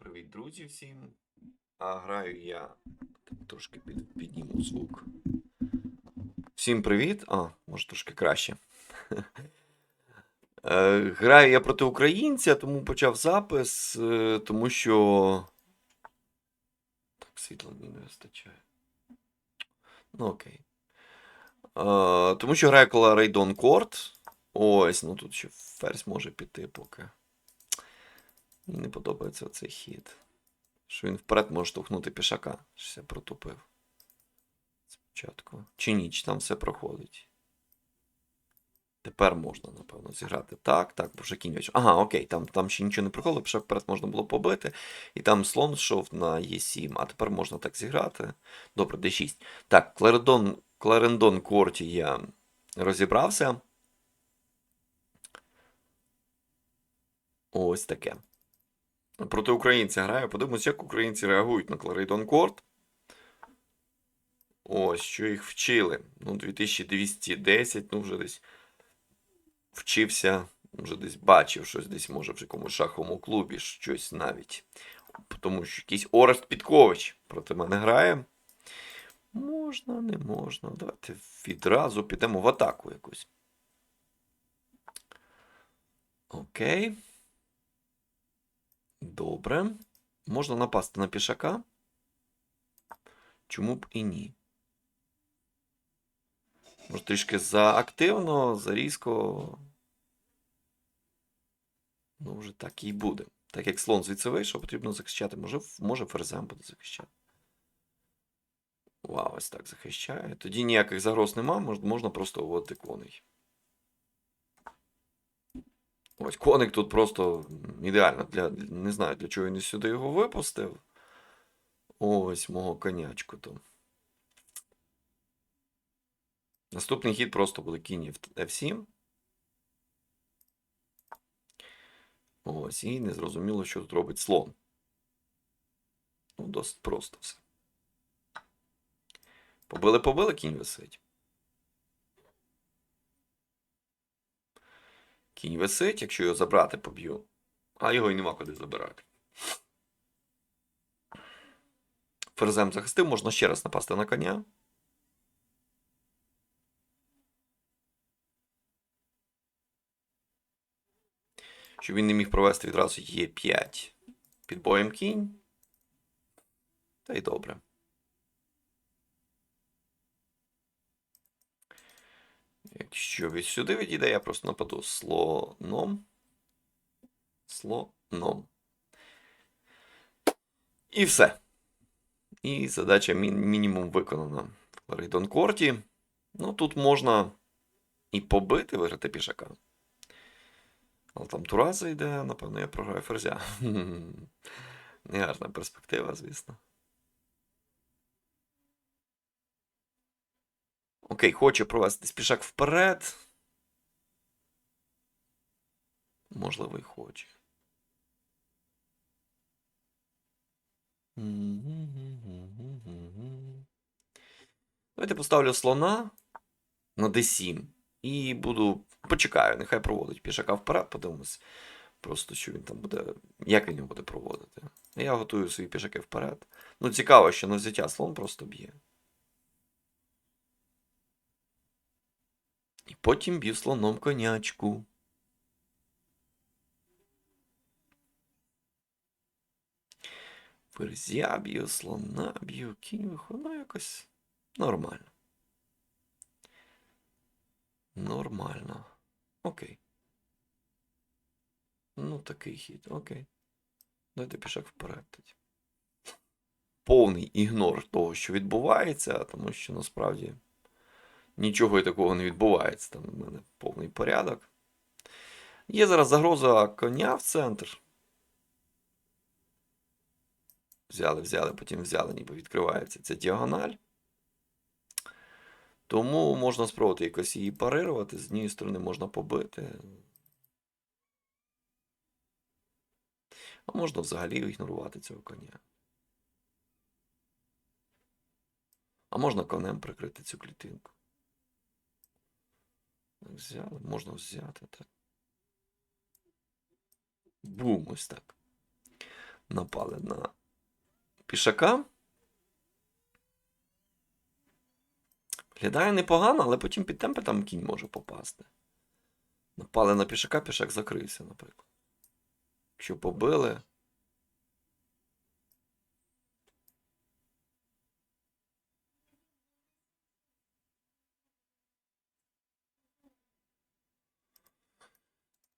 Привіт, друзі, всім. А граю я. Трошки під, підніму звук. Всім привіт. А, може трошки краще. Е, Граю я проти українця, тому почав запис, е, тому що. Так, світла мені не вистачає. Ну, окей. Тому що граю коли Рейдон Корт. Ось, ну тут ще ферзь може піти поки. Мені не подобається цей хід. Що він вперед може штовхнути пішака. Щось я протупив. Спочатку. Чи ніч, там все проходить. Тепер можна, напевно, зіграти. Так, так, бо вже кінь. Ага, окей, там, там ще нічого не проходило, пішак вперед можна було побити. І там слон йшов на Е7, а тепер можна так зіграти. Добре, D6. Так, Кларендон, Кларендон Корті я розібрався. Ось таке. Проти українця граю. Подивимось, як українці реагують на Кларейдон Корт. Ось, що їх вчили. Ну, 2210, ну вже десь вчився, вже десь бачив щось десь, може, в якомусь шаховому клубі, щось навіть. Тому що якийсь Орест Підкович проти мене грає. Можна, не можна. Давайте відразу підемо в атаку якусь. Окей. Добре. Можна напасти на пішака. Чому б і ні? Може, трішки заактивно, зарізко. Ну, вже так і буде. Так як слон звідси вийшов, потрібно захищати. Може, може ферзем буде захищати. Вау, ось так захищає. Тоді ніяких загроз нема, можна просто вводити коней. Ось коник тут просто ідеально для. Не знаю, для чого він сюди його випустив. Ось мого конячку там. Наступний хід просто буде кінь F7. Ось, і незрозуміло, що тут робить слон. Ну, досить просто все. Побили, побили, кінь висить. Кінь висить, якщо його забрати, поб'ю. А його й нема куди забирати. Ферзем захистив, можна ще раз напасти на коня. Щоб він не міг провести відразу Е5 під боєм кінь. Та й добре. Якщо від сюди відійде, я просто нападу слоном. Слоном. І все. І задача мі- мінімум виконана в Рейдон Корті. Ну, тут можна і побити, виграти пішака. Але там Тура зайде, напевно, я програю ферзя. Негарна перспектива, звісно. Окей, хоче провести пішак вперед. Можливо, і хоче. Давайте поставлю слона на d7. І буду. Почекаю, нехай проводить пішака вперед, подивимось. Просто що він там буде. Як він його буде проводити. Я готую свої пішаки вперед. Ну, цікаво, що на взяття слон просто б'є. І потім б'ю слоном конячку. Ферзя б'ю, слона б'ю, кінь виходить. Ну, якось нормально. Нормально. Окей. Ну, такий хід, окей. Дайте пішак вперед тоді. Повний ігнор того, що відбувається, тому що насправді нічого і такого не відбувається. Там у мене повний порядок. Є зараз загроза коня в центр. Взяли, взяли, потім взяли, ніби відкривається ця діагональ. Тому можна спробувати якось її парирувати. З однієї сторони можна побити. А можна взагалі ігнорувати цього коня. А можна конем прикрити цю клітинку. Взяли, можна взяти так. Бум, ось так. Напали на пішака. Виглядає непогано, але потім під темпи там кінь може попасти. Напали на пішака, пішак закрився, наприклад. Якщо побили.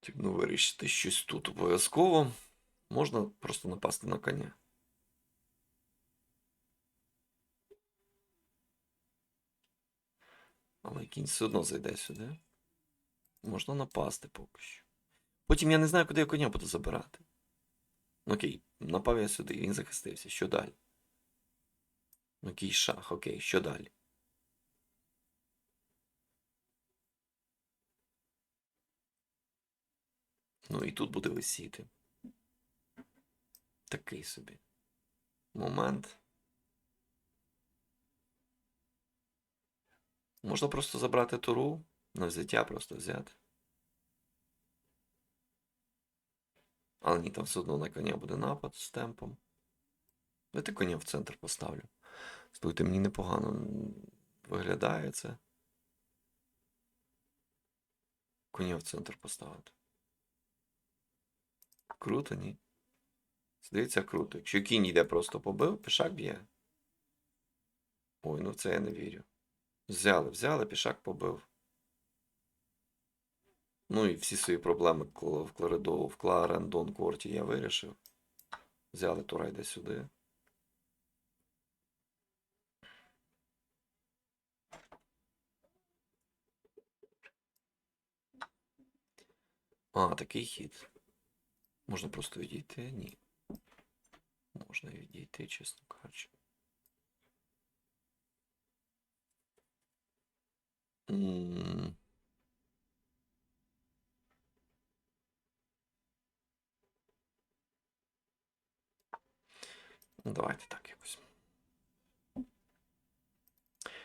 Потрібно вирішити щось тут обов'язково. Можна просто напасти на коня. Але кінь все одно зайде сюди. Можна напасти поки що. Потім я не знаю, куди я коня буду забирати. Ну, Окей, напав я сюди, він захистився. Що далі? Ну, Окей, шах, окей, що далі? Ну і тут буде висіти. Такий собі. Момент. Можна просто забрати туру, на взяття просто взяти. Але ні, там все одно на коня буде напад з темпом. Давайте коня в центр поставлю. Слухайте, мені непогано виглядає це. Коня в центр поставити. Круто, ні? Здається, круто. Якщо кінь йде просто побив, пішак б'є. Ой, ну в це я не вірю. Взяли, взяли, пішак побив. Ну і всі свої проблеми в Кларедо, в Кларендон Корті я вирішив. Взяли тура йде сюди. А, такий хід. Можна просто відійти? Ні. Можна відійти, чесно кажучи. Давайте так якось.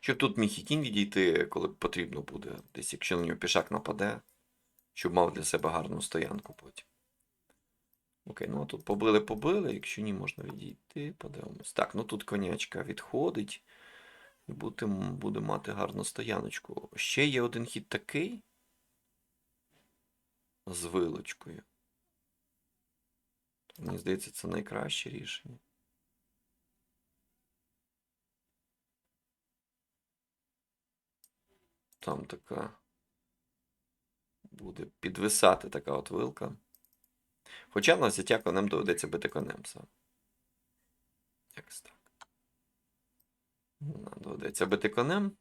Щоб тут міг і кінь відійти, коли потрібно буде. Десь якщо на нього пішак нападе, щоб мав для себе гарну стоянку потім. Окей, ну а тут побили, побили. Якщо ні, можна відійти, подивимось. Так, ну тут конячка відходить. І буде, буде мати гарну стояночку. Ще є один хід такий. З вилочкою. Мені здається, це найкраще рішення. Там така буде підвисати така от вилка. Хоча на взяття конем доведеться бити конем сам. Якось так. Доведеться бити конем.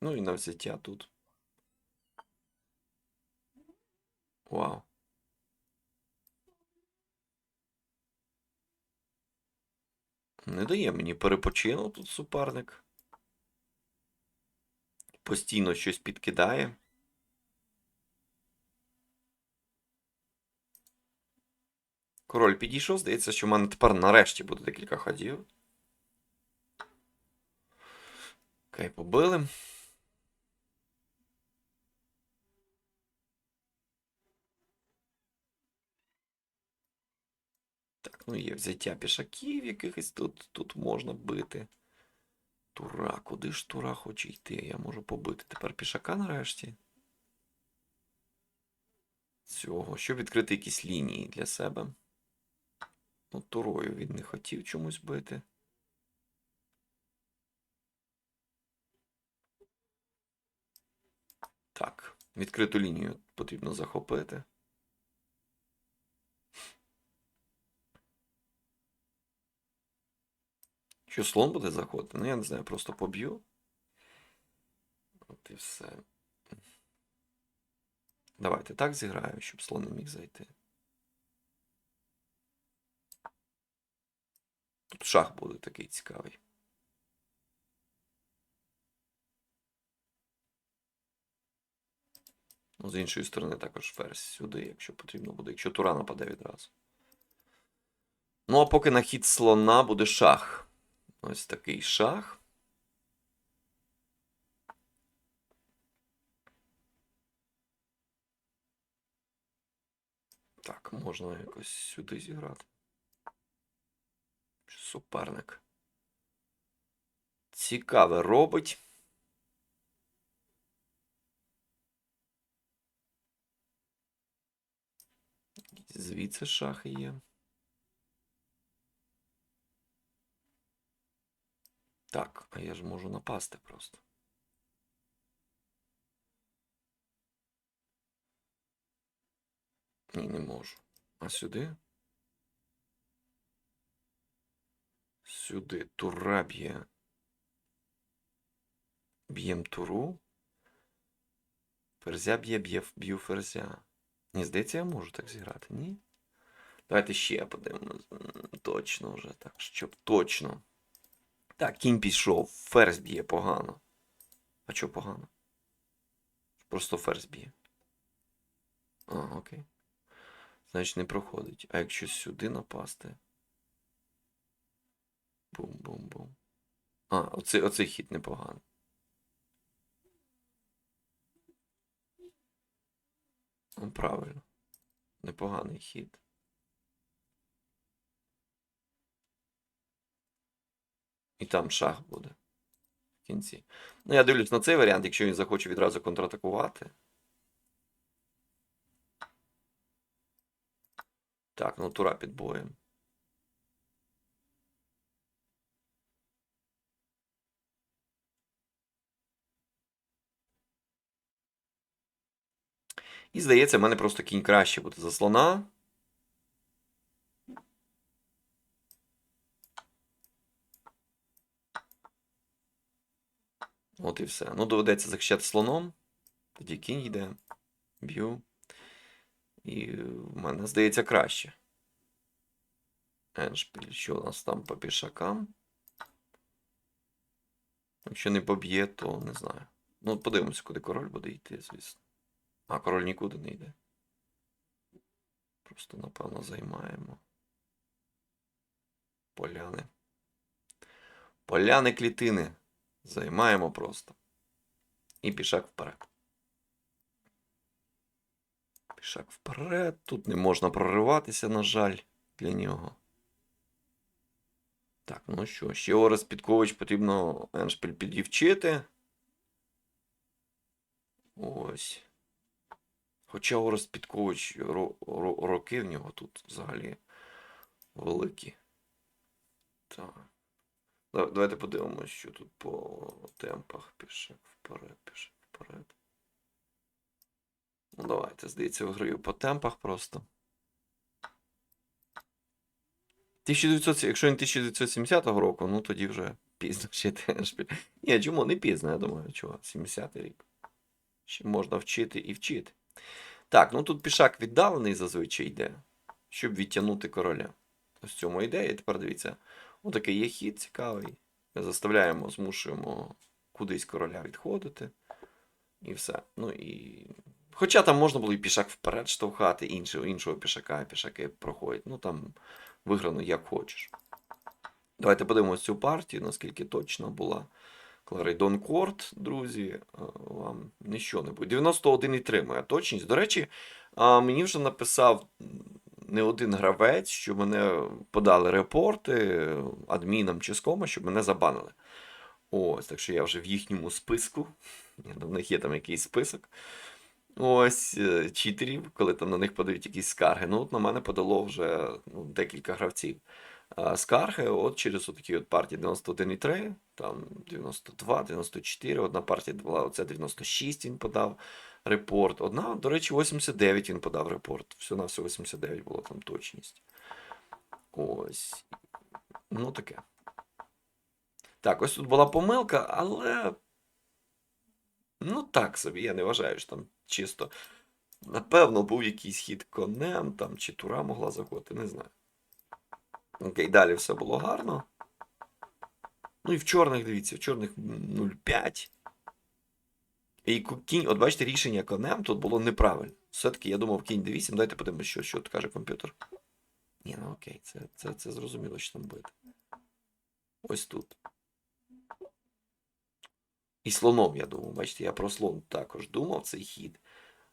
Ну і на взяття тут. Вау. Не дає мені перепочину тут суперник. Постійно щось підкидає. Король підійшов, здається, що в мене тепер нарешті буде декілька ходів. Окей, побили. Так, ну є взяття пішаків якихось тут, тут можна бити. Тура, куди ж тура хоче йти? Я можу побити тепер пішака нарешті. Цього, щоб відкрити якісь лінії для себе. Ну, турою він не хотів чомусь бити. Так, відкриту лінію потрібно захопити. Що слон буде заходити? Ну, я не знаю, просто поб'ю. От і все. Давайте так зіграю, щоб слон не міг зайти. Тут шах буде такий цікавий. З іншої сторони, також ферзь сюди, якщо потрібно буде, якщо тура нападе відразу. Ну, а поки на хід слона буде шах. Ось такий шах. Так, можна якось сюди зіграти. суперник. Цікаве робить. Звідси шахи є. Так, а я ж можу напасти просто. Ні, не можу. А сюди? Сюди тура б'є. Б'єм туру. Ферзя б'є, б'ю ферзя. Ні, здається, я можу так зіграти, ні? Давайте ще подивимось. Точно вже так, щоб точно. Так, кінь пішов, ферзь б'є погано. А чого погано? Просто ферзь б'є. А, окей. Значить, не проходить. А якщо сюди напасти. Бум-бум-бум. А, оцей, оцей хід непоганий. Ну, правильно. Непоганий хід. І там шах буде. В кінці. Ну, я дивлюсь на цей варіант, якщо він захоче відразу контратакувати. Так, ну тура під боєм. І здається, в мене просто кінь краще буде за слона. От і все. Ну, доведеться захищати слоном. Тоді кінь йде. Б'ю. І в мене здається краще. Еншпіль, що у нас там по пішакам? Якщо не поб'є, то не знаю. Ну, подивимося, куди король буде йти, звісно. А, король нікуди не йде. Просто, напевно, займаємо. Поляни. Поляни клітини. Займаємо просто. І пішак вперед. Пішак вперед. Тут не можна прориватися, на жаль, для нього. Так, ну що, ще Орес Підкович потрібно Еншпіль підівчити. Ось. Хоча Орес Підкович ро, ро, роки в нього тут взагалі великі. Так. Давайте подивимося, що тут по темпах. Пішак вперед, пішак вперед. Ну, давайте, здається, виграю по темпах просто. 1900, якщо він 1970 року, ну тоді вже пізно вчити Еншпіль. Ні, чому не пізно, я думаю, чого, 70-й рік. Ще можна вчити і вчити. Так, ну тут пішак віддалений зазвичай йде, щоб відтягнути короля. Ось цьому ідея. Тепер дивіться, отакий є хід цікавий. Заставляємо, змушуємо кудись короля відходити. І все. Ну і. Хоча там можна було і пішак вперед штовхати, іншого, іншого пішака, пішаки проходять. Ну там виграно як хочеш. Давайте подивимось цю партію, наскільки точно була. Кларейдон Корт, друзі, е, вам ніщо не буде. 91,3 моя точність. До речі, мені вже написав не один гравець, що мене подали репорти адмінам чи з кома, щоб мене забанили. Ось, так що я вже в їхньому списку. Ну, В них є там якийсь список. Ось е, читерів, коли там на них подають якісь скарги. Ну, от на мене подало вже ну, декілька гравців скарги. От через отакі от партії 91,3, там 92, 94. Одна партія була оце 96, він подав репорт. Одна, до речі, 89 він подав репорт. Все на все 89 було там точність. Ось. Ну таке. Так, ось тут була помилка, але. Ну, так собі, я не вважаю, що там чисто. Напевно, був якийсь хід конем, там, чи тура могла заходити, не знаю. Окей, далі все було гарно. Ну і в чорних, дивіться, в чорних 0,5. І кінь, от бачите, рішення конем тут було неправильно. Все-таки я думав, кінь d8, давайте подивимося, що, що тут каже комп'ютер. Ні, ну окей, це, це, це зрозуміло, що там буде. Ось тут. І слоном, я думав. Бачите, я про слон також думав цей хід.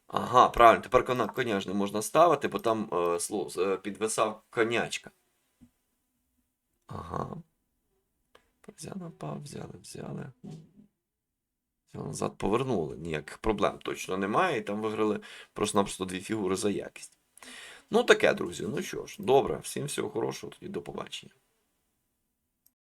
Ага, правильно, тепер коня, ж не можна ставити, бо там е, сло, е, підвисав конячка. Ага. Взяли напав, взяли, взяли. Взяли назад повернули. Ніяких проблем точно немає. І там виграли просто-напросто дві фігури за якість. Ну, таке, друзі. Ну що ж, добре, всім всього хорошого, і до побачення.